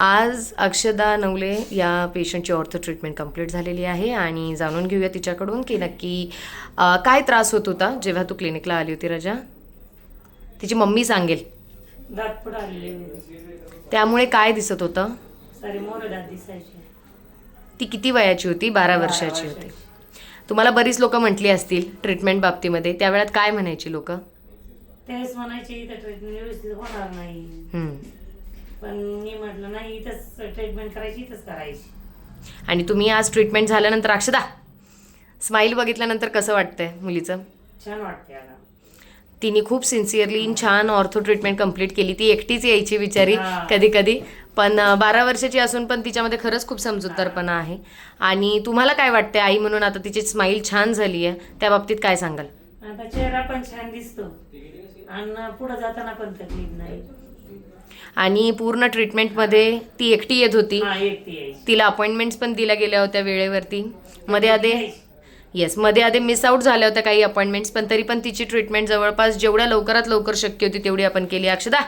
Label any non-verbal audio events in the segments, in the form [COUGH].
आज अक्षदा नवले या पेशंटची ऑर्थो ट्रीटमेंट कंप्लीट झालेली आहे आणि जाणून घेऊया तिच्याकडून की नक्की काय त्रास होत होता जेव्हा तू क्लिनिकला आली होती रजा? तिची मम्मी सांगेल. आलेले त्यामुळे काय दिसत होतं? सारे मोर दात दिसायचे. ती किती वयाची होती? बारा वर्षाची होती. तुम्हाला बरीच लोक म्हटली असतील ट्रीटमेंट बाबतीमध्ये. त्यावेळात काय म्हणायची लोक? त्यावेळेस म्हणायचे इथं ट्रीटमेंट व्यवस्थित होणार नाही. पण मी म्हटलं नाही इथंच ट्रीटमेंट करायची इथंच करायची. आणि तुम्ही आज ट्रीटमेंट झाल्यानंतर अक्षदा स्माईल बघितल्यानंतर कसं वाटतंय मुलीचं? छान वाटते आता तिने खूप सिन्सिअरली छान ऑर्थो ट्रीटमेंट कंप्लीट केली. ती एकटीच यायची बिचारी हा. कधी कधी. पण अं, बारा वर्षाची असून पण तिच्यामध्ये खरंच खूप समजूतदारपणा आहे. आणि तुम्हाला काय वाटते आई म्हणून आता तिची स्माईल छान झाली आहे त्या बाबतीत काय सांगाल? आता चेहरा पण छान दिसतो. आणि पुढे जाताना पण तकलीफ नाही. आणि पूर्ण ट्रीटमेंटमध्ये ती एकटी येत होती. हा तिला अपॉइंटमेंट्स पण दिल्या गेल्या होत्या वेळेवरती. मध्ये आधे येस मध्ये आधे मिस आऊट झाल्या होत्या काही अपॉइंटमेंट्स पण तरी पण तिची ट्रीटमेंट जवळपास जेवढ्या लवकरात लवकर शक्य होती तेवढी आपण केली. अक्षदा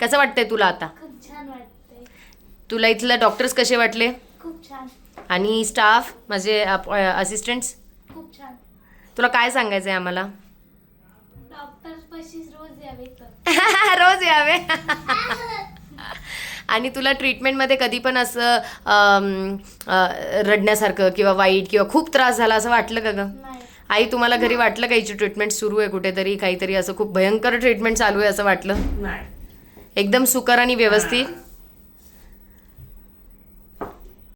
कसं वाटतंय तुला आता? खूप छान वाटतंय. तुला इथले डॉक्टर्स कसे वाटले? खूप छान. आणि स्टाफ माझे असिस्टंट्स खूप छान. तुला काय सांगायचं आहे आम्हाला? रोज यावे तर. [LAUGHS] रोज यावे. आणि तुला ट्रीटमेंटमध्ये कधी पण असं रडण्यासारखं किंवा वाईट किंवा खूप त्रास झाला असं वाटलं का गं? नाही. आई तुम्हाला घरी वाटलं का हिची ट्रीटमेंट सुरू आहे कुठेतरी? काहीतरी असं खूप भयंकर ट्रीटमेंट चालू आहे असं वाटलं? नाही. एकदम सुकर आणि व्यवस्थित?